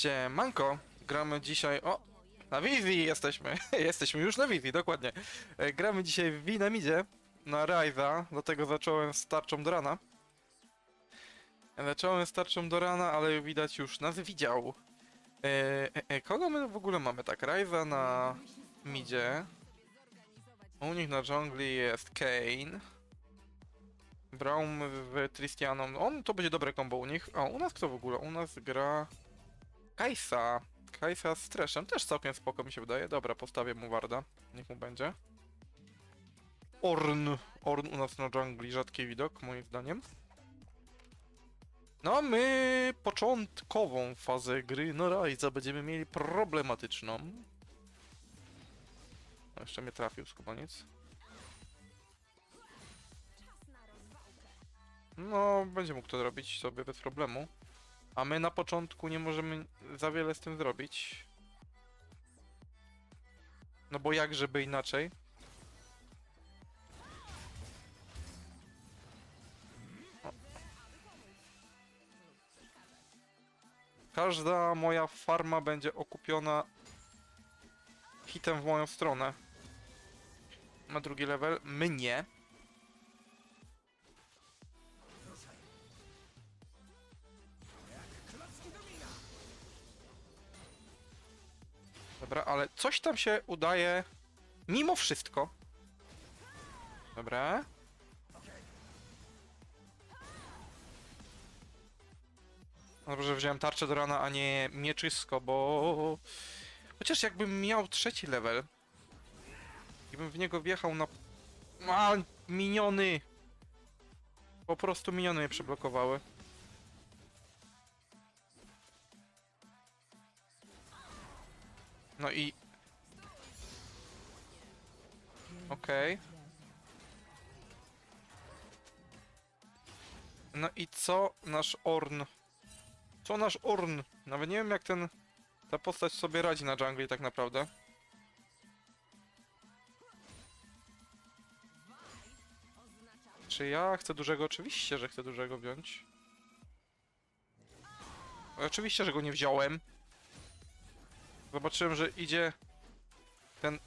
Siemanko, gramy dzisiaj, o, na wizji jesteśmy, jesteśmy już na wizji, dokładnie. E, Gramy dzisiaj w Winamidzie na Ryza, dlatego zacząłem z tarczą do rana. Zacząłem z tarczą do rana, ale widać już nas widział. E, e, e, kogo my w ogóle mamy? Tak, Ryza na midzie. U nich na dżungli jest Kane. Braum w Tristianą. On to będzie dobre combo u nich. A u nas kto w ogóle? U nas gra Kajsa. Kajsa z Treszem. Też całkiem spoko mi się wydaje. Dobra, postawię mu Warda. Niech mu będzie. Orn. Orn u nas na dżungli. Rzadki widok, moim zdaniem. No my początkową fazę gry na Ryza będziemy mieli problematyczną. No, jeszcze mnie trafił z koniec. No, będzie mógł to zrobić sobie bez problemu. A my na początku nie możemy za wiele z tym zrobić. No bo jak żeby inaczej? Każda moja farma będzie okupiona hitem w moją stronę. Ma drugi level, my nie. Dobra, ale coś tam się udaje mimo wszystko. Dobra. Dobrze, że wziąłem tarczę do rana, a nie mieczysko, bo... Chociaż jakbym miał trzeci level i bym w niego wjechał na... A, miniony! Po prostu miniony mnie przyblokowały. No i... Okej. No i co nasz Orn? Co nasz Orn? Nawet nie wiem jak ten... Ta postać sobie radzi na jungli tak naprawdę. Czy ja chcę dużego? Oczywiście, że chcę dużego wziąć. Oczywiście, że go nie wziąłem. Zobaczyłem, że idzie ten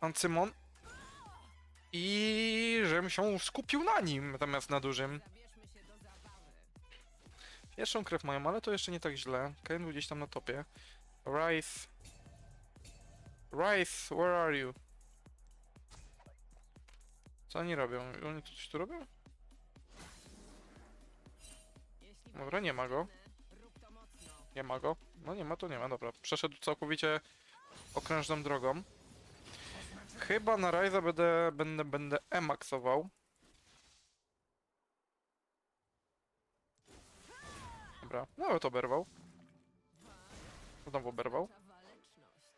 Ancymon i żebym się skupił na nim zamiast na dużym. Pierwszą krew mają, ale to jeszcze nie tak źle. Kane był gdzieś tam na topie. Rice. Rice, where are you? Co oni robią? Oni coś tu robią? Dobra, nie ma go. Nie ma go. No nie ma, to nie ma, dobra. Przeszedł całkowicie okrężną drogą. Chyba na Ryza będę, będę, będę emaksował. Dobra, no to oberwał. Znowu oberwał.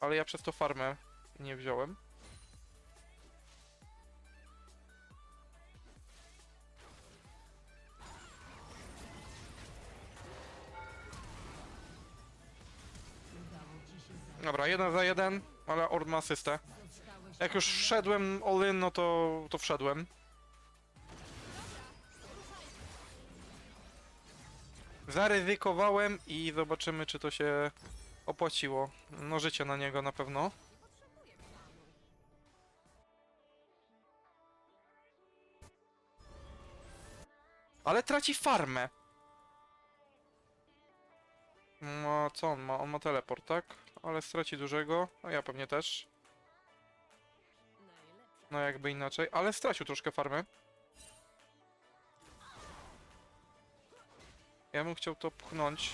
Ale ja przez to farmę nie wziąłem. Dobra, jeden za jeden, ale Ord ma asystę. Jak już wszedłem all in, no to, to wszedłem. Zaryzykowałem i zobaczymy, czy to się opłaciło. No życie na niego na pewno. Ale traci farmę. No co on ma? On ma teleport, tak? Ale straci dużego. A ja pewnie też. No jakby inaczej. Ale stracił troszkę farmy. Ja bym chciał to pchnąć.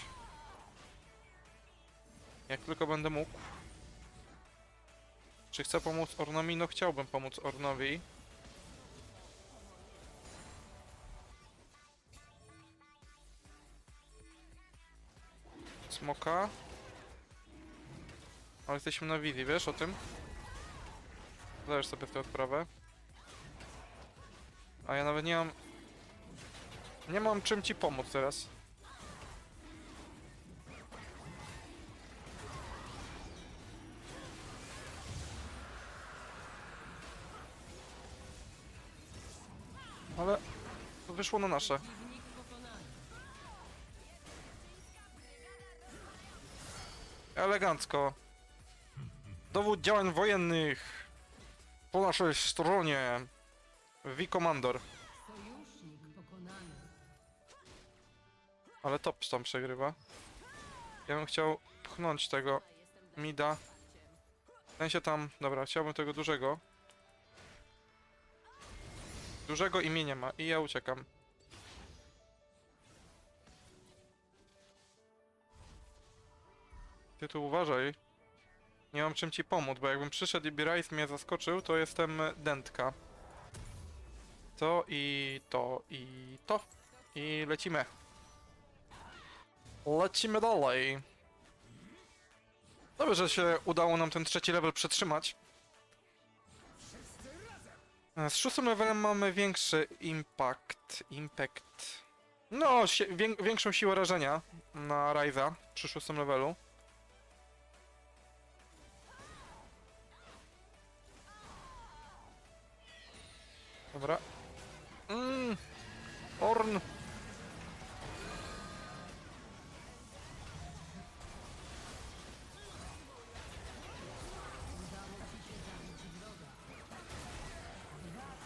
Jak tylko będę mógł. Czy chcę pomóc Ornowi? No chciałbym pomóc Ornowi. Smoka. Ale jesteśmy na wizji, wiesz o tym? Zdajesz sobie tę odprawę. A ja nawet nie mam... Nie mam czym ci pomóc teraz. Ale to wyszło na nasze. Elegancko. Dowód działań wojennych po naszej stronie. Sojusznik pokonany. Ale top tam przegrywa. Ja bym chciał pchnąć tego mida. W sensie tam, dobra, chciałbym tego dużego. Dużego imienia ma i ja uciekam. Ty tu uważaj. Nie mam czym ci pomóc, bo jakbym przyszedł i Bryce mnie zaskoczył, to jestem dętka. To i to i to. I lecimy. Lecimy dalej. Dobrze, że się udało nam ten trzeci level przetrzymać. Z szóstym levelem mamy większy impact. Impact. No, większą siłę rażenia na Ryza przy szóstym levelu. Dobra. Mm. Orn.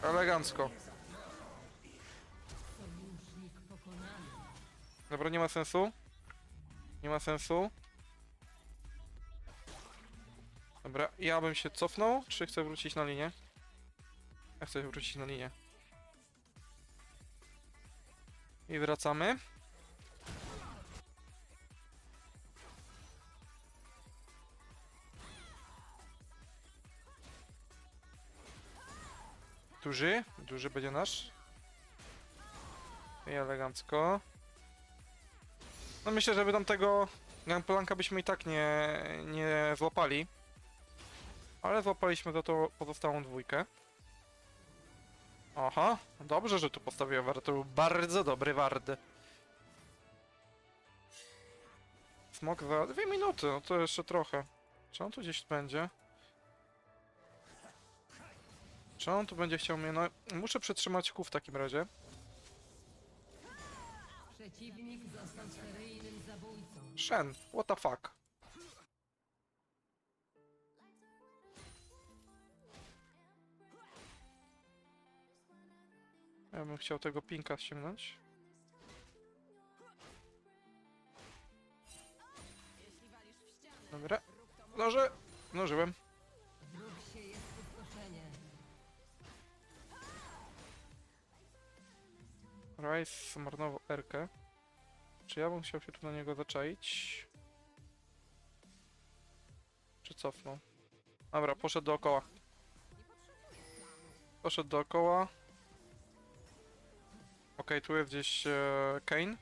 Elegancko. Dobra, nie ma sensu. Nie ma sensu. Dobra, ja bym się cofnął, czy chcę wrócić na linię? Chcę wrócić na linię. I wracamy. Duży, duży będzie nasz. I elegancko. No myślę, że by tam tego Gangplanka byśmy i tak nie, nie złapali. Ale złapaliśmy za to pozostałą dwójkę. Aha, dobrze, że tu postawiłem był bardzo dobry ward. Smok za dwie minuty, no to jeszcze trochę. Czy on tu gdzieś będzie? Czy on tu będzie chciał mnie... No, muszę przytrzymać kół w takim razie. Przeciwnik został seryjnym zabójcą. Shen, what the fuck? Ja bym chciał tego pinka ściągnąć. Dobra. Noże! Nożyłem. Rice zmarnował Erkę. Czy ja bym chciał się tu na niego zaczaić? Czy cofnął? Dobra, poszedł dookoła. Poszedł dookoła. Okej, tu jest gdzieś e, Kane.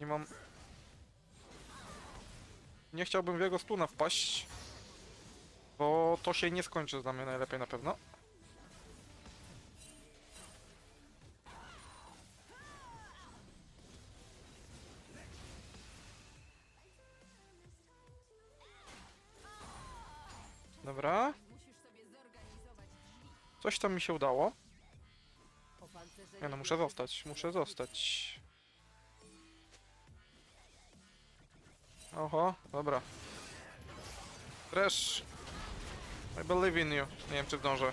Nie mam... Nie chciałbym w jego stuna wpaść. Bo to się nie skończy dla mnie najlepiej na pewno. Coś tam mi się udało. Ja no muszę zostać, muszę zostać. Oho, dobra. Trash. I believe in you. Nie wiem czy zdążę.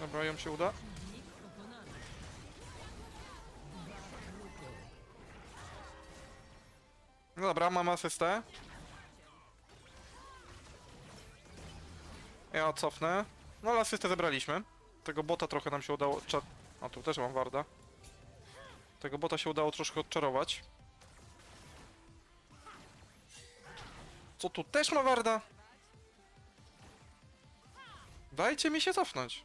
Dobra, ją się uda. Dobra, mam asystę. Ja cofnę. No ale asystę zebraliśmy. Tego bota trochę nam się udało... Cza... O, tu też mam warda. Tego bota się udało troszkę odczarować. Co tu też ma warda? Dajcie mi się cofnąć.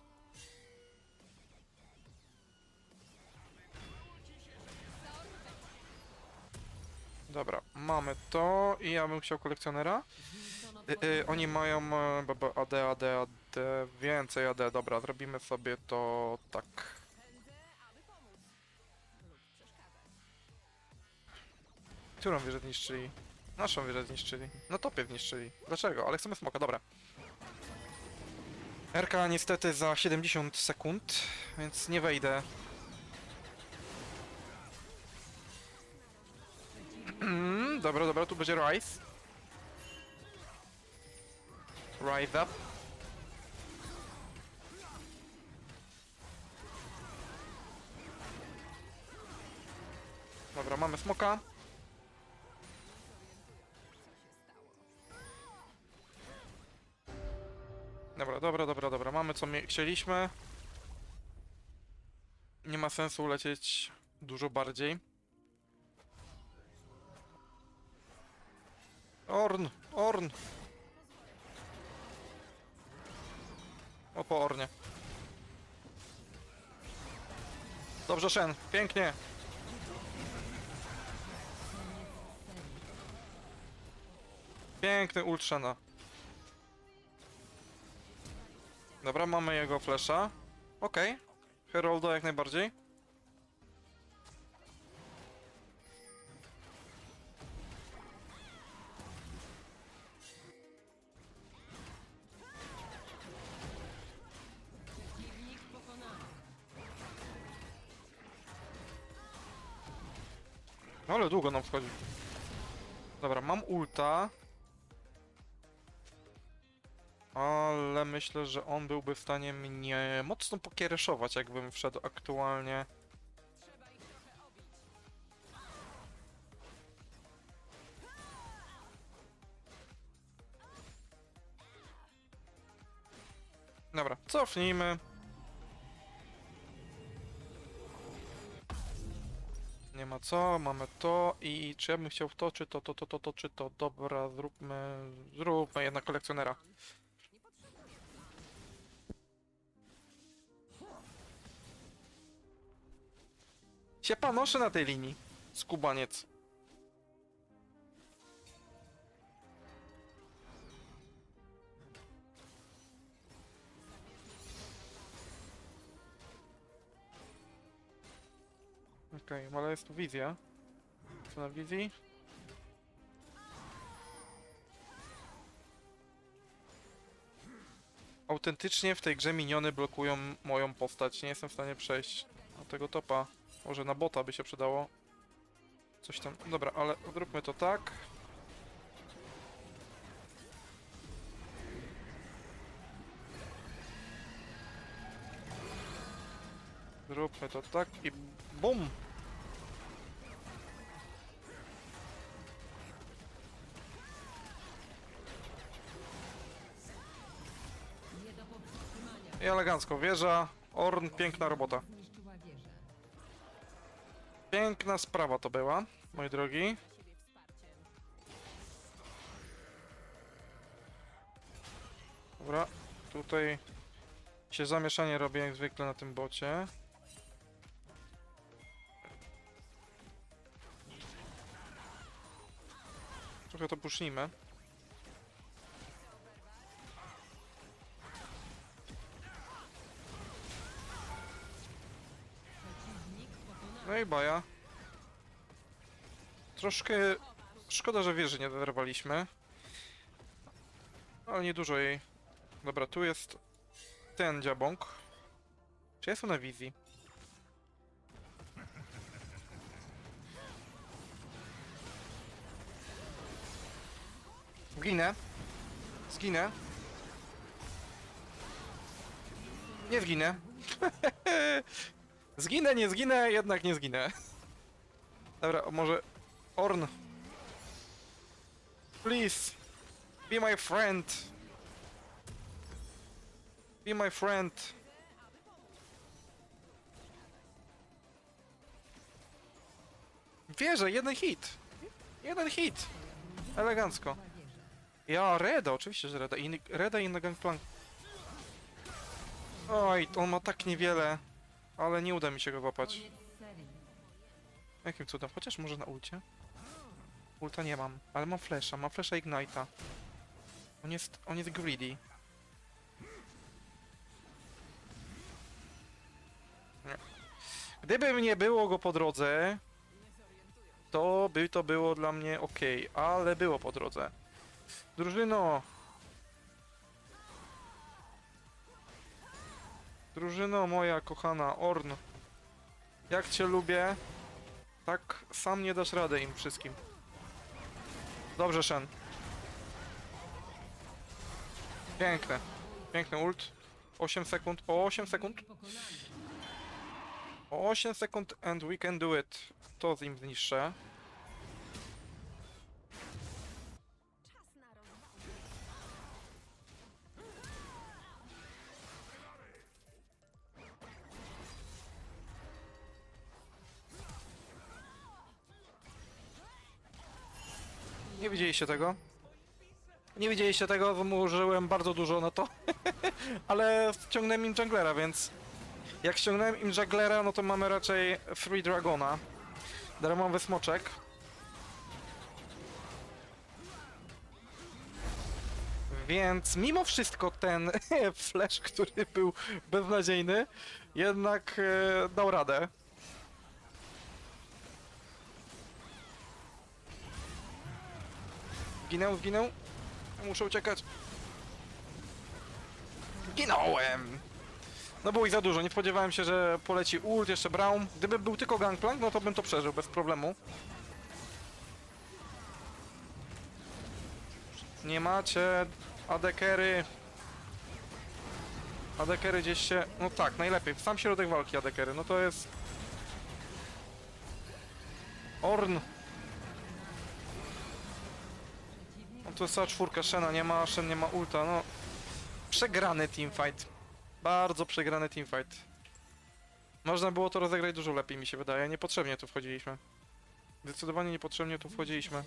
Dobra, mamy to i ja bym chciał kolekcjonera. Y, y, oni mają e, b- b- AD, AD, AD, więcej AD. Dobra, zrobimy sobie to tak. Którą wieżę zniszczyli? Naszą wieżę zniszczyli. No topie zniszczyli. Dlaczego? Ale chcemy smoka, dobra. RK niestety za 70 sekund, więc nie wejdę. Mm, dobra, dobra, tu będzie Rise. Rise up. Dobra, mamy smoka. Dobra, dobra, dobra, dobra. Mamy co chcieliśmy. Nie ma sensu lecieć dużo bardziej. Orn, Orn. O po Ornie. Dobrze, Shen. Pięknie. Piękny ult. Dobra, mamy jego flesza. Okej. Herolda jak najbardziej. Długo nam wchodzi. Dobra, mam ulta. Ale myślę, że on byłby w stanie mnie mocno pokiereszować, jakbym wszedł aktualnie. Dobra, cofnijmy. Nie ma co, mamy to i czy ja bym chciał to, czy to, to, to, to, to, czy to. Dobra, zróbmy, zróbmy jednak kolekcjonera. Się panoszę na tej linii. Skubaniec. Okej, ale jest tu wizja. Co na wizji? Autentycznie w tej grze miniony blokują moją postać. Nie jestem w stanie przejść na tego topa. Może na bota by się przydało. Coś tam. Dobra, ale zróbmy to tak. Zróbmy to tak i BUM! I elegancko wieża. Orn, piękna robota. Piękna sprawa to była, moi drogi. Dobra, tutaj się zamieszanie robi jak zwykle na tym bocie. Trochę to pusznijmy. No i baja. Troszkę szkoda, że wieży nie zerwaliśmy. Ale nie dużo jej. Dobra, tu jest ten dziabąk. Czy jest na wizji? Zginę. Zginę. Nie zginę. Zginę, nie zginę, jednak nie zginę. Dobra, może Orn. Please. Be my friend. Be my friend. Wierzę, jeden hit. Jeden hit. Elegancko. Ja, Reda, oczywiście, że Reda. I Reda i inny gangplank. Oj, on ma tak niewiele, ale nie uda mi się go serii. Jakim cudem? Chociaż może na ulcie? Ulta nie mam, ale mam flasha, mam flasha Ignite'a. On jest, on jest greedy. Nie. Gdyby nie było go po drodze, to by to było dla mnie ok, ale było po drodze. Drużyno! Drużyno moja kochana, Orn. Jak cię lubię, tak sam nie dasz rady im wszystkim. Dobrze, Shen. Piękne. Piękny ult. 8 sekund. O 8 sekund. O 8 sekund and we can do it. To im zniszczę. Nie widzieliście tego? Nie widzieliście tego, wymużyłem bardzo dużo na to. Ale ściągnąłem im junglera, więc jak ściągnąłem im Jugglera, no to mamy raczej Free Dragona. Darmowy smoczek. Więc mimo wszystko ten flash, który był beznadziejny, jednak e, dał radę. Ginę, zginę. Muszę uciekać. Ginąłem! No było ich za dużo, nie spodziewałem się, że poleci ult, jeszcze Brown. Gdyby był tylko Gangplank, no to bym to przeżył bez problemu. Nie macie adekery. Adekery gdzieś się... No tak, najlepiej. Sam środek walki adekery, no to jest... Orn. To jest cała czwórka, Shena nie ma, Shen nie ma ulta, no... Przegrany teamfight. Bardzo przegrany teamfight. Można było to rozegrać dużo lepiej, mi się wydaje. Niepotrzebnie tu wchodziliśmy. Zdecydowanie niepotrzebnie tu wchodziliśmy.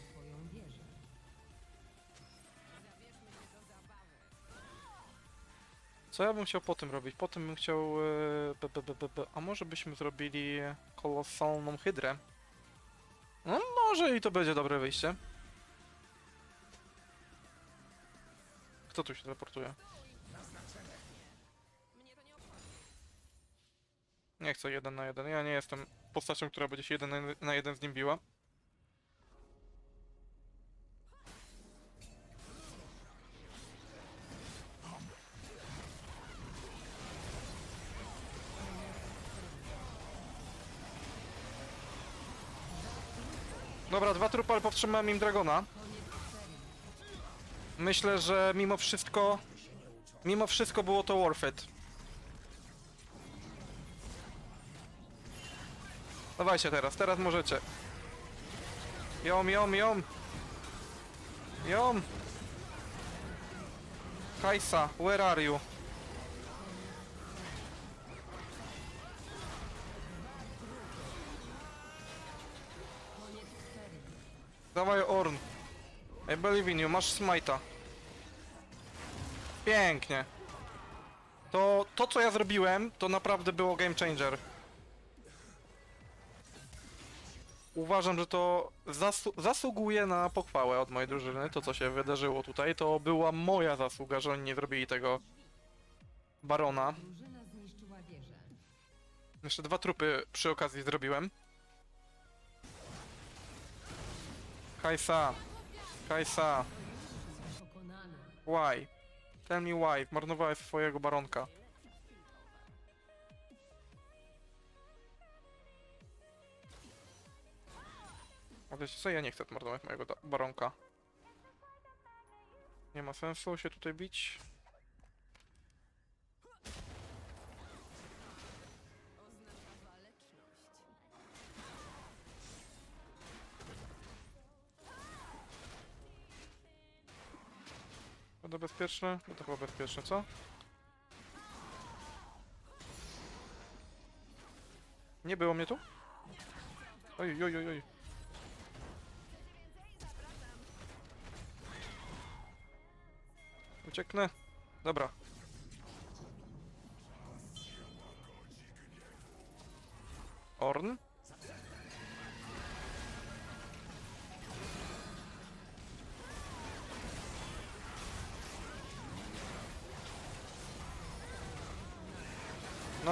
Co ja bym chciał po tym robić? Po tym bym chciał... e. A może byśmy zrobili kolosalną hydrę? No może i to będzie dobre wyjście. Kto tu się teleportuje? Nie chcę jeden na jeden. Ja nie jestem postacią, która będzie się jeden na- jeden z nim biła. Dobra, dwa trupy, ale powstrzymałem im Dragona. Myślę, że mimo wszystko... Mimo wszystko było to worth it. Dawajcie teraz, teraz możecie. Jom, jom, jom. Jom. Kajsa, where are you? Dawaj Orn. I believe in you, masz smite'a. Pięknie. To, to co ja zrobiłem, to naprawdę było game changer. Uważam, że to zasu zasługuje na pochwałę od mojej drużyny, to co się wydarzyło tutaj. To była moja zasługa, że oni nie zrobili tego Barona. Jeszcze dwa trupy przy okazji zrobiłem. Kajsa. Kajsa. Why? Tell me why. Marnowałeś swojego baronka. A co? Ja nie chcę marnować mojego baronka. Nie ma sensu się tutaj bić. Będę bezpieczny? No to chyba bezpieczny, co? Nie było mnie tu? Oj, oj, oj, oj. Ucieknę. Dobra. Orn?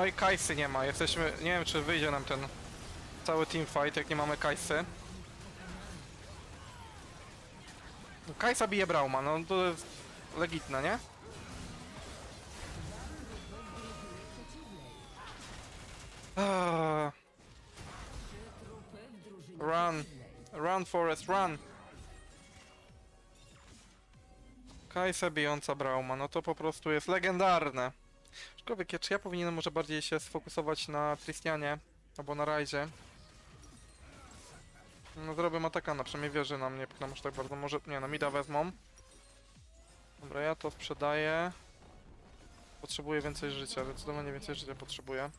No i Kajsy nie ma, jesteśmy... Nie wiem czy wyjdzie nam ten cały teamfight, jak nie mamy Kajsy. Kajsa bije Brauma, no to jest legitne, nie? Eee. Run! Run, Forest, run! Kajsa bijąca Brauma, no to po prostu jest legendarne. Aczkolwiek, czy ja powinienem może bardziej się sfokusować na Tristianie, albo na Rajzie? No zrobię Matakana, przynajmniej wierzy na mnie, pchną aż tak bardzo, może, nie no, Mida wezmą. Dobra, ja to sprzedaję. Potrzebuję więcej życia, zdecydowanie więcej życia potrzebuję.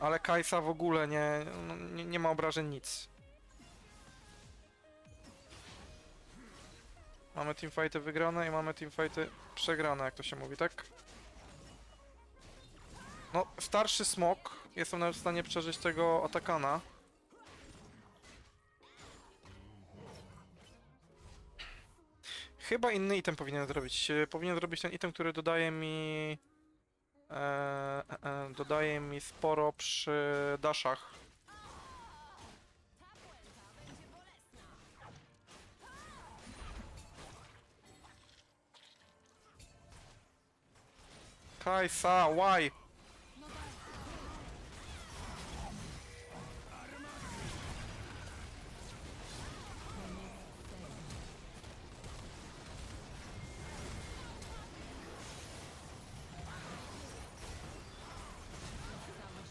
Ale Kajsa w ogóle nie, no, nie, nie ma obrażeń nic. Mamy teamfighty wygrane i mamy teamfighty przegrane, jak to się mówi, tak? No, starszy smok. Jestem nawet w stanie przeżyć tego atakana. Chyba inny item powinien zrobić. E, Powinien zrobić ten item, który dodaje mi... E, e, e, dodaje mi sporo przy daszach. Kajsa, why?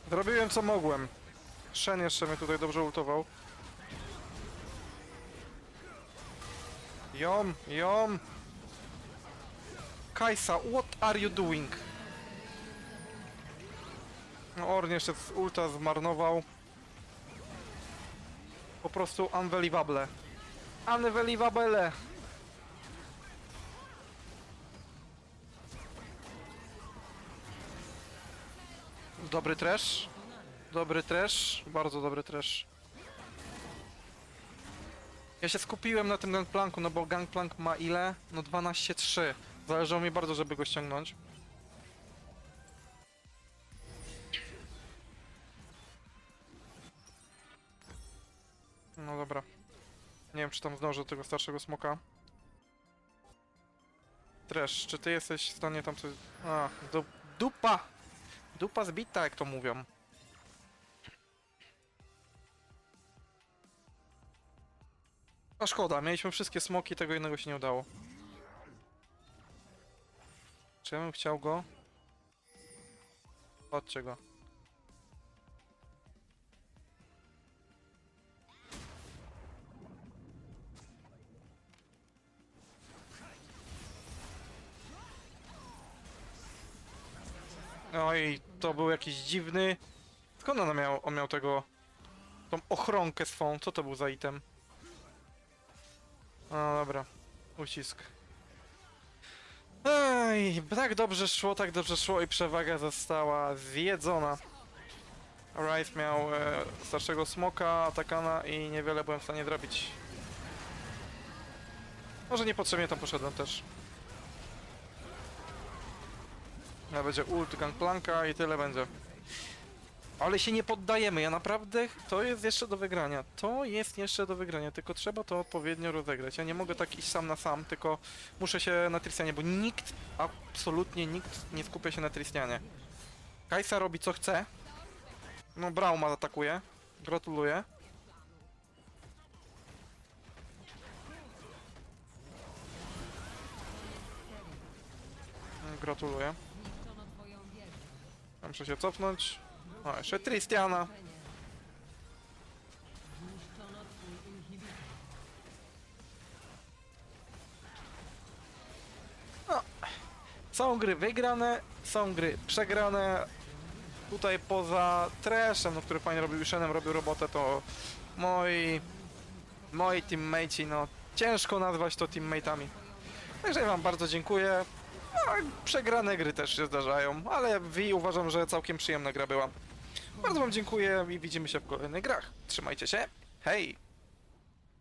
Zrobiłem co mogłem. Shen jeszcze mnie tutaj dobrze ultował. Jom, jom! Kajsa, what are you doing? No Orn jeszcze z ulta zmarnował. Po prostu unbelievable. Unbelievable! Dobry trash. Dobry trash. Bardzo dobry trash. Ja się skupiłem na tym gangplanku, no bo gangplank ma ile? No 12-3. Zależało mi bardzo, żeby go ściągnąć. Dobra. Nie wiem, czy tam zdążę do tego starszego smoka. Trash, czy ty jesteś w stanie tam coś... A, du dupa! Dupa zbita, jak to mówią. A szkoda, mieliśmy wszystkie smoki, tego jednego się nie udało. Czy ja bym chciał go? Chodźcie go. Oj, to był jakiś dziwny... Skąd on miał, on miał tego... Tą ochronkę swą, co to był za item? No dobra, ucisk. Ej, tak dobrze szło, tak dobrze szło i przewaga została zjedzona. Rice miał e, starszego smoka, atakana i niewiele byłem w stanie zrobić. Może niepotrzebnie tam poszedłem też. Będzie ult gangplanka i tyle będzie. Ale się nie poddajemy, ja naprawdę, to jest jeszcze do wygrania. To jest jeszcze do wygrania, tylko trzeba to odpowiednio rozegrać. Ja nie mogę tak iść sam na sam, tylko muszę się na Tristianie, bo nikt, absolutnie nikt nie skupia się na Tristianie. Kajsa robi co chce. No, Brauma atakuje. Gratuluję. Gratuluję. Muszę się cofnąć. O, jeszcze Tristiana. Inhibitor. Są gry wygrane, są gry przegrane. Tutaj poza Trashem, no, który fajnie robił i Shenem robił robotę, to moi, moi teammateci, no ciężko nazwać to teammateami. Także ja wam bardzo dziękuję. No, przegrane gry też się zdarzają, ale Wi uważam, że całkiem przyjemna gra była. Bardzo wam dziękuję i widzimy się w kolejnych grach. Trzymajcie się, hej!